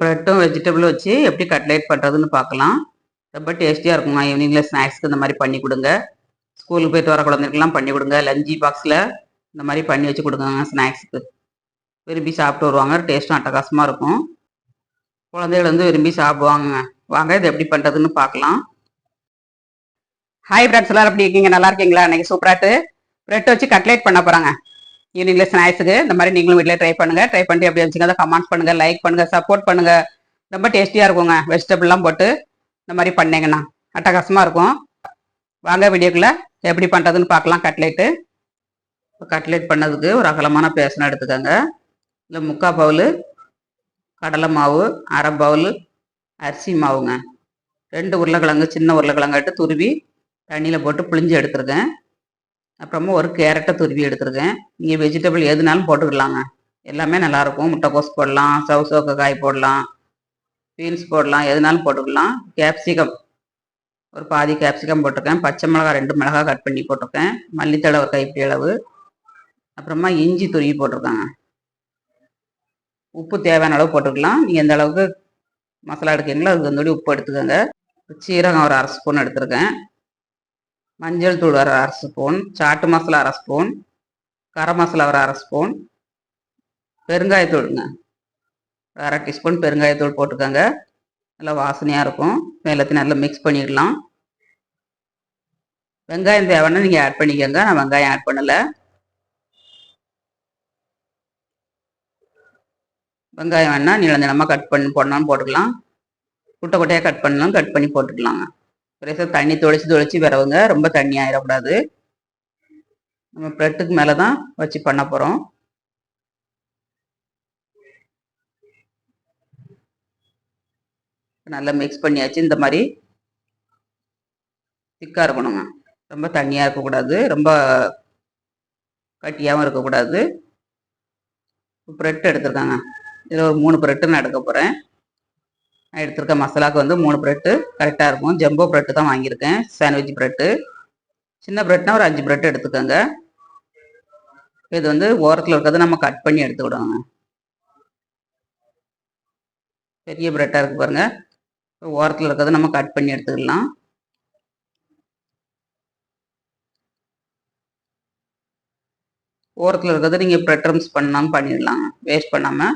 ப்ரெட்டும் வெஜிடபிளும் வச்சு எப்படி கட்லேட் பண்ணுறதுன்னு பார்க்கலாம். ரொம்ப டேஸ்டியாக இருக்குங்க ஈவினிங்கில் ஸ்நாக்ஸ்க்கு இந்த மாதிரி பண்ணி கொடுங்க. ஸ்கூலுக்கு போயிட்டு வர குழந்தைங்களுக்குலாம் பண்ணி கொடுங்க. லஞ்சி பாக்ஸில் இந்த மாதிரி பண்ணி வச்சு கொடுங்க ஸ்நாக்ஸுக்கு விரும்பி சாப்பிட்டு வருவாங்க. டேஸ்ட்டும் அட்டகாசமாக இருக்கும். குழந்தைகள் வந்து விரும்பி சாப்பிடுவாங்க. வாங்க இது எப்படி பண்ணுறதுன்னு பார்க்கலாம். ஹாய் ஃப்ரெண்ட்ஸ் எல்லாரும் எப்படி இருக்கீங்க? நல்லா இருக்கீங்களா? இன்னைக்கு சூப்பராட்டு ப்ரெட் வச்சு கட்லேட் பண்ண போகிறாங்க ஈவினிங்ல ஸ்நாக்ஸுக்கு இந்த மாதிரி நீங்களும் வீட்டில் ட்ரை பண்ணுங்க. ட்ரை பண்ணி அப்படி வச்சுங்க அதை கமெண்ட் பண்ணுங்க லைக் பண்ணுங்க சப்போர்ட் பண்ணுங்க. ரொம்ப டேஸ்டியாக இருக்குங்க. வெஜிடபிள்லாம் போட்டு இந்த மாதிரி பண்ணீங்கன்னா அட்டகாசமாக இருக்கும். வாங்க வீடியோக்குள்ள எப்படி பண்ணுறதுன்னு பார்க்கலாம். கட்லேட்டு இப்போ கட்லேட் பண்ணதுக்கு ஒரு அகலமான பேசனை எடுத்துக்கோங்க. இல்லை முக்கால் பவுல் கடலை மாவு அரை பவுல் அரிசி மாவுங்க. ரெண்டு உருளைக்கிழங்கு சின்ன உருளைக்கிழங்கு எடுத்து துருவி தண்ணியில் போட்டு புளிஞ்சு எடுத்துருக்கேன். அப்புறமா ஒரு கேரட்டை துருவி எடுத்துருக்கேன். நீங்கள் வெஜிடபிள் எதுனாலும் போட்டுக்கலாங்க. எல்லாமே நல்லாயிருக்கும். முட்டைக்கோஸ் போடலாம் சவு காய் போடலாம் பீன்ஸ் போடலாம் எதுனாலும் போட்டுக்கலாம். கேப்சிகம் ஒரு பாதி கேப்சிகம் போட்டிருக்கேன். பச்சை மிளகாய் ரெண்டு மிளகாய் கட் பண்ணி போட்டிருக்கேன். மல்லித்தழை ஒரு கைப்பிடி அளவு. அப்புறமா இஞ்சி துருவி போட்டிருக்காங்க. உப்பு தேவையான அளவு போட்டுக்கலாம். நீங்கள் எந்த அளவுக்கு மசாலா எடுக்கிறீங்களோ அதுக்கு வந்து உப்பு எடுத்துக்கோங்க. சீரகம் ஒரு அரை ஸ்பூன் எடுத்திருக்கேன். மஞ்சள் தூள் ஒரு அரை ஸ்பூன் சாட்டு மசாலா அரை ஸ்பூன் கரம் மசாலா ஒரு அரை ஸ்பூன் பெருங்காயத்தூளுங்க அரை டீஸ்பூன் பெருங்காயத்தூள் போட்டுக்கோங்க. நல்லா வாசனையாக இருக்கும். எல்லாத்தையும் நல்லா மிக்ஸ் பண்ணிடலாம். வெங்காயம் தேவைன்னா நீங்கள் ஆட் பண்ணிக்கோங்க. நான் வெங்காயம் ஆட் பண்ணலை. வெங்காயம் வேணால் நீளம் நிலமாக கட் பண்ணி போடணும்னு போட்டுக்கலாம். குட்டை குட்டையாக கட் பண்ணலாம். கட் பண்ணி போட்டுக்கலாங்க. பிரேசர் தண்ணி தொளிச்சு தொளிச்சு விரவுங்க. ரொம்ப தண்ணி ஆயிடக்கூடாது. நம்ம ப்ரெட்டுக்கு மேலே தான் வச்சு பண்ண போகிறோம் நல்லா மிக்ஸ் பண்ணியாச்சு. இந்த மாதிரி திக்காக இருக்கணுங்க. ரொம்ப தண்ணியாக இருக்கக்கூடாது. ரொம்ப கட்டியாகவும் இருக்கக்கூடாது. ப்ரெட் எடுத்துருக்காங்க. இதில் ஒரு மூணு ப்ரெட்டு நான் எடுக்க போகிறேன் நான் எடுத்திருக்க மசாலாவுக்கு வந்து மூணு ப்ரெட்டு கரெக்டாக இருக்கும். ஜம்போ ப்ரெட்டு தான் வாங்கியிருக்கேன். சாண்ட்விச் ப்ரெட்டு சின்ன ப்ரெட்னா ஒரு அஞ்சு ப்ரெட் எடுத்துக்கோங்க. இது வந்து ஓரத்தில் இருக்கிறத நம்ம கட் பண்ணி எடுத்துக்கிடுவோங்க பெரிய ப்ரெட்டாக இருக்குது பாருங்கள் ஓரத்தில் இருக்கிறத நம்ம கட் பண்ணி எடுத்துக்கலாம். ஓரத்தில் இருக்கிறத நீங்கள் ப்ரெட் ரம்ஸ் பண்ணாமல் பண்ணிடலாம் வேஸ்ட் பண்ணாமல்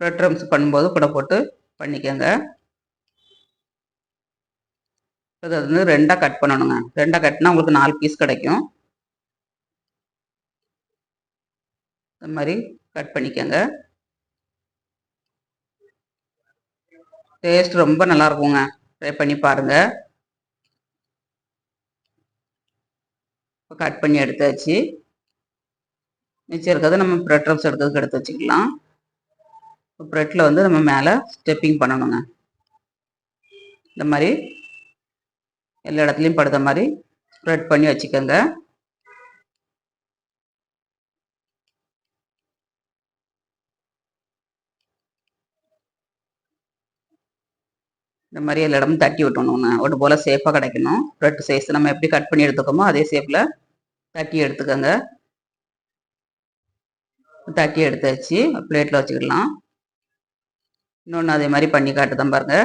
ப்ரெட் ரம்ஸ் பண்ணும்போது கூட போட்டு பண்ணிக்கோங்க. இது வந்து ரெண்டாக கட் பண்ணணுங்க. ரெண்டாக கட்டினா உங்களுக்கு நாலு பீஸ் கிடைக்கும். இந்த மாதிரி கட் பண்ணிக்கோங்க. டேஸ்ட் ரொம்ப நல்லா இருக்குங்க. ட்ரை பண்ணி பாருங்க. கட் பண்ணி எடுத்தாச்சு. மிச்சம் இருக்கிறது நம்ம ப்ரெட் ரப்ஸ் எடுக்கிறதுக்கு எடுத்து வச்சுக்கலாம். ப்ரெட்டில் வந்து நம்ம மேலே ஸ்டெப்பிங் பண்ணணுங்க. இந்த மாதிரி எல்லா இடத்துலையும் படுத்த மாதிரி ஸ்ப்ரெட் பண்ணி வச்சுக்கோங்க. இந்த மாதிரி எல்லா இடமும் தட்டி விட்டணுங்க. ஒன்று போல் சேஃபாக கிடைக்கணும். ப்ரெட் சைஸ் நம்ம எப்படி கட் பண்ணி எடுத்துக்கோமோ அதே ஷேப்பில் தட்டி எடுத்துக்கோங்க. தட்டி எடுத்தாச்சு. பிளேட்டில் வச்சுக்கலாம். இன்னொன்று அதே மாதிரி பண்ணி காட்டுதான் பாருங்க.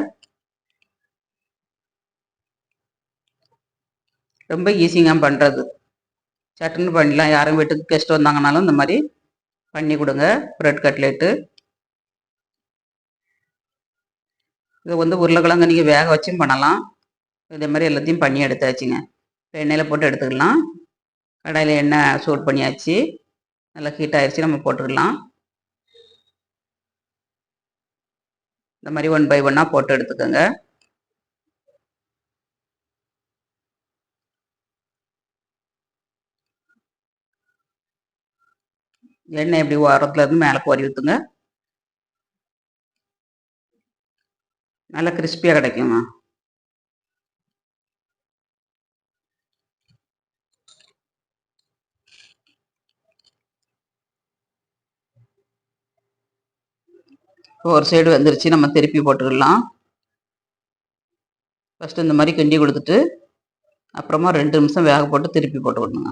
ரொம்ப ஈஸிங்க பண்ணுறது சட்டுன்னு பண்ணிடலாம். யாரும் வீட்டுக்கு கெஸ்ட் வந்தாங்கனாலும் இந்த மாதிரி பண்ணி கொடுங்க. ப்ரெட் கட்லேட்டு இது வந்து உருளைக்கிழங்கு நீங்கள் வேக வச்சும் பண்ணலாம். இதே மாதிரி எல்லாத்தையும் பண்ணி எடுத்தாச்சுங்க. எண்ணெயில் போட்டு எடுத்துக்கலாம். கடாயில் எண்ணெய் சூட் பண்ணியாச்சு. நல்லா ஹீட் ஆயிடுச்சு நம்ம போட்டுக்கலாம் இந்த மாதிரி ஒன் பை ஒன்னாக போட்டு எடுத்துக்கோங்க. எண்ணெய் இப்படி ஓரத்துல இருந்து மேலே கோரி ஊற்றுங்க நல்லா கிறிஸ்பியாக கிடைக்குமா? ஒரு சைடு வந்துருச்சு நம்ம திருப்பி போட்டுடலாம். ஃபஸ்ட்டு இந்த மாதிரி கிண்டி கொடுத்துட்டு அப்புறமா ரெண்டு நிமிஷம் வேக போட்டு திருப்பி போட்டு விடணுங்க.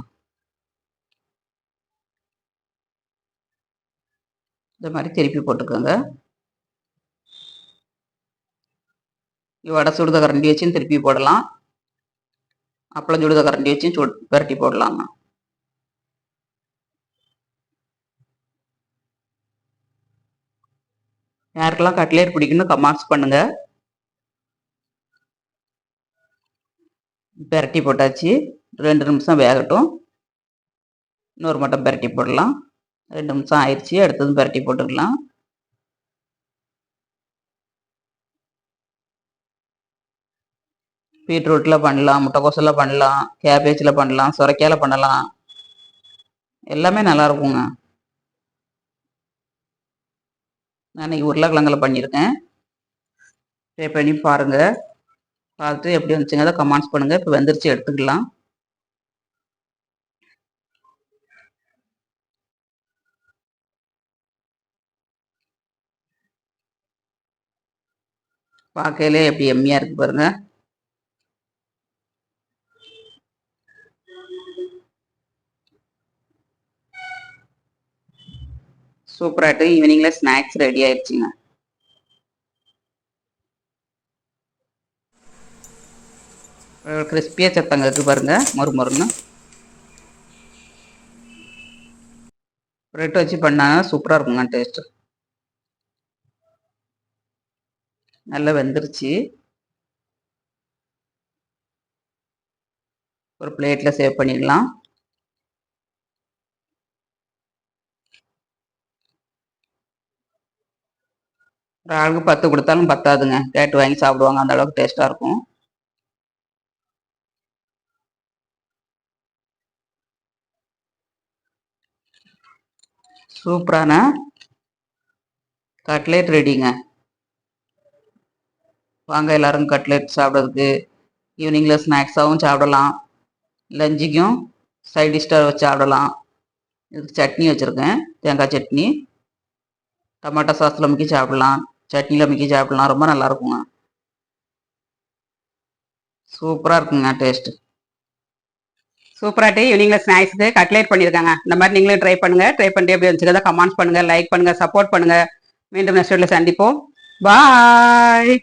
இந்த மாதிரி திருப்பி போட்டுக்கோங்க. வடை சுடுத கரண்டி வச்சும் திருப்பி போடலாம். அப்பளம் சுடுத கரண்டி வச்சும் சு புரட்டி போடலாங்க. யாருக்கெல்லாம் கட்லேட் பிடிக்குன்னு கமெண்ட்ஸ் பண்ணுங்க. பெரட்டி போட்டாச்சு. ரெண்டு நிமிஷம் வேகட்டும். இன்னொரு மட்டும் பெரட்டி போடலாம். ரெண்டு நிமிஷம் ஆயிடுச்சு அடுத்ததும் பெரட்டி போட்டுக்கலாம். பீட்ரூட்டில் பண்ணலாம் முட்டைக்கோசில் பண்ணலாம் கேபேஜில் பண்ணலாம் சுரைக்காயில் பண்ணலாம். எல்லாமே நல்லா இருக்குங்க. நான் இன்னைக்கு பண்ணியிருக்கேன். ட்ரை பண்ணி பாருங்கள் பார்த்துட்டு எப்படி வந்துச்சுங்க அதை கமெண்ட்ஸ் பண்ணுங்கள் இப்போ வெந்துருச்சு எடுத்துக்கலாம். பார்க்கையிலே எப்படி எம்மியாக இருக்குது பாருங்கள் சூப்பராகிட்டு ஈவினிங்கில் ஸ்நாக்ஸ் ரெடி ஆயிடுச்சுங்க. கிறிஸ்பியாக சத்தங்க இருக்கு பாருங்க மொறு மொறுன்னு. பிரெட் வச்சு பண்ணா சூப்பராக இருக்குங்க டேஸ்ட்டு நல்லா வெந்துருச்சு. ஒரு பிளேட்டில் சேவ் பண்ணிடலாம். ஒரு ஆளுக்கு பத்து கொடுத்தாலும் பத்தாதுங்க. கேட்டு வாங்கி சாப்பிடுவாங்க. அந்த அளவுக்கு டேஸ்ட்டாக இருக்கும். சூப்பரான கட்லேட் ரெடிங்க. வாங்க எல்லாரும் கட்லெட் சாப்பிட்றதுக்கு. ஈவினிங்கில் ஸ்நாக்ஸாகவும் சாப்பிடலாம். லஞ்சுக்கும் சைட் வச்சு சாப்பிடலாம். இதுக்கு சட்னி வச்சுருக்கேன். தேங்காய் சட்னி. டமாட்டோ சாஸில் முக்கி சாப்பிடலாம். சட்னியில் மிக்கி சாப்பிடலாம் ரொம்ப நல்லா இருக்குங்க சூப்பராக இருக்குங்க டேஸ்ட்டு சூப்பராகிட்டு ஈவினிங்கில் ஸ்நாக்ஸுக்கு கட்லேட் பண்ணியிருக்காங்க இந்த மாதிரி நீங்களும் ட்ரை பண்ணுங்கள் ட்ரை பண்ணிட்டு எப்படி வந்துச்சுக்கிறத கமெண்ட்ஸ் பண்ணுங்கள் லைக் பண்ணுங்கள் சப்போர்ட் பண்ணுங்கள் மீண்டும் நெக்ஸ்ட் வீட்டில் சந்திப்போம். பாய்